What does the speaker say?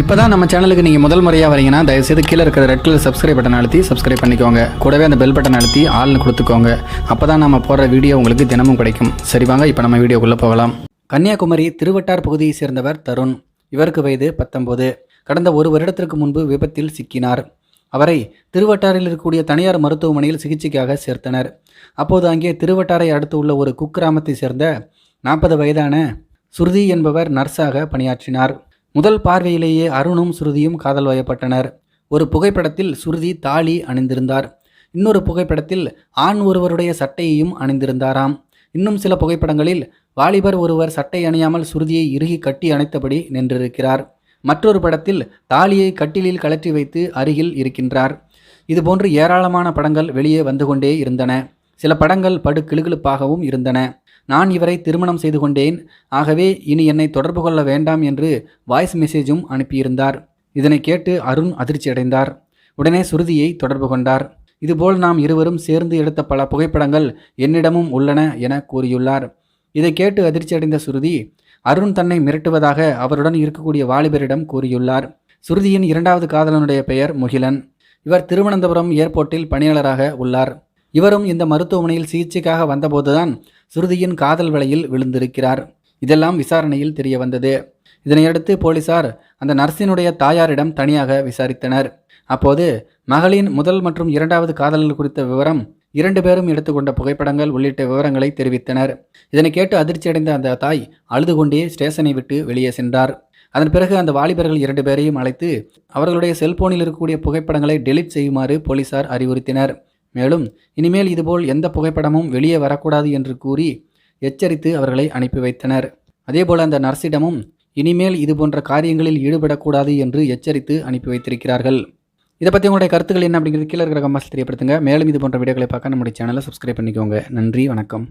இப்போ தான் நம்ம சேனலுக்கு நீங்கள் முதல் முறையாக வரீங்கன்னா தயவுசெய்து கீழே இருக்கிற ரெட் கலர் சப்ஸ்கிரைப் பட்டன் அழுத்தி சப்ஸ்கிரைப் பண்ணிக்கோங்க. கூடவே அந்த பெல் பட்டன் அழுத்தி ஆள்னு கொடுத்துக்கோங்க. அப்போ தான் நம்ம போடுற வீடியோ உங்களுக்கு தினமும் கிடைக்கும். சரி வாங்க இப்போ நம்ம வீடியோக்குள்ளே போகலாம். கன்னியாகுமரி திருவட்டார் பகுதியை சேர்ந்தவர் தருண். இவருக்கு வயது பத்தொம்போது கடந்த ஒரு வருடத்திற்கு முன்பு விபத்தில் சிக்கினார். அவரை திருவட்டாரில் இருக்கக்கூடிய தனியார் மருத்துவமனையில் சிகிச்சைக்காக சேர்த்தனர். அப்போது அங்கே திருவட்டாரை அடுத்து உள்ள ஒரு குக்கிராமத்தை சேர்ந்த நாற்பது வயதான சுருதி என்பவர் நர்ஸாக பணியாற்றினார். முதல் பார்வையிலேயே அருணும் ஸ்ருதியும் காதல் வயப்பட்டனர். ஒரு புகைப்படத்தில் ஸ்ருதி தாலி அணிந்திருந்தார். இன்னொரு புகைப்படத்தில் ஆண் ஒருவருடைய சட்டையையும் அணிந்திருந்தாராம். இன்னும் சில புகைப்படங்களில் வாலிபர் ஒருவர் சட்டை அணியாமல் சுருதியை இறுகி கட்டி அணைத்தபடி நின்றிருக்கிறார். மற்றொரு படத்தில் தாலியை கட்டிலில் கழற்றி வைத்து அருகில் இருக்கின்றார். இதுபோன்று ஏராளமான படங்கள் வெளியே வந்து கொண்டே இருந்தன. சில படங்கள் படு கிளுகிழுப்பாகவும் இருந்தன. நான் இவரை திருமணம் செய்து கொண்டேன். ஆகவே இனி என்னை தொடர்பு கொள்ள வேண்டாம் என்று வாய்ஸ் மெசேஜும் அனுப்பியிருந்தார். இதனை கேட்டு அருண் அதிர்ச்சியடைந்தார் உடனே சுருதியை தொடர்பு கொண்டார். இதுபோல் நாம் இருவரும் சேர்ந்து எடுத்த பல புகைப்படங்கள் என்னிடமும் உள்ளன என கூறியுள்ளார். இதை கேட்டு அதிர்ச்சியடைந்த சுருதி அருண் தன்னை மிரட்டுவதாக அவருடன் இருக்கக்கூடிய வாலிபரிடம் கூறியுள்ளார். சுருதியின் இரண்டாவது காதலனுடைய பெயர் முகிலன். இவர் திருவனந்தபுரம் ஏர்போர்ட்டில் பணியாளராக உள்ளார். இவரும் இந்த மருத்துவமனையில் சிகிச்சைக்காக வந்தபோதுதான் சுருதியின் காதல் வலையில் விழுந்திருக்கிறார். இதெல்லாம் விசாரணையில் தெரிய வந்தது. இதனையடுத்து போலீசார் அந்த நர்ஸினுடைய தாயாரிடம் தனியாக விசாரித்தனர். அப்போது மகளின் முதல் மற்றும் இரண்டாவது காதலர்கள் குறித்த விவரம் இரண்டு பேரும் எடுத்துக்கொண்ட புகைப்படங்கள் உள்ளிட்ட விவரங்களை தெரிவித்தனர். இதனை கேட்டு அதிர்ச்சியடைந்த அந்த தாய் அழுது கொண்டே ஸ்டேஷனை விட்டு வெளியே சென்றார். அதன் பிறகு அந்த வாலிபர்கள் இரண்டு பேரையும் அழைத்து அவர்களுடைய செல்போனில் இருக்கக்கூடிய புகைப்படங்களை டெலீட் செய்யுமாறு போலீசார் அறிவுறுத்தினர். மேலும் இனிமேல் இதுபோல் எந்த புகைப்படமும் வெளியே வரக்கூடாது என்று கூறி எச்சரித்து அவர்களை அனுப்பி வைத்தனர். அதேபோல் அந்த நர்ஸிடமும் இனிமேல் இது போன்ற காரியங்களில் ஈடுபடக்கூடாது என்று எச்சரித்து அனுப்பி வைத்திருக்கிறார்கள். இதை பற்றி உங்களுடைய கருத்துக்கள் என்ன அப்படிங்கிறது கீழே இருக்கிற கம்பாஸ் தெரியப்படுத்துங்க. மேலும் இது போன்ற வீடியோக்களை பார்க்க நம்முடைய சேனலை சப்ஸ்கிரைப் பண்ணிக்கோங்க. நன்றி வணக்கம்.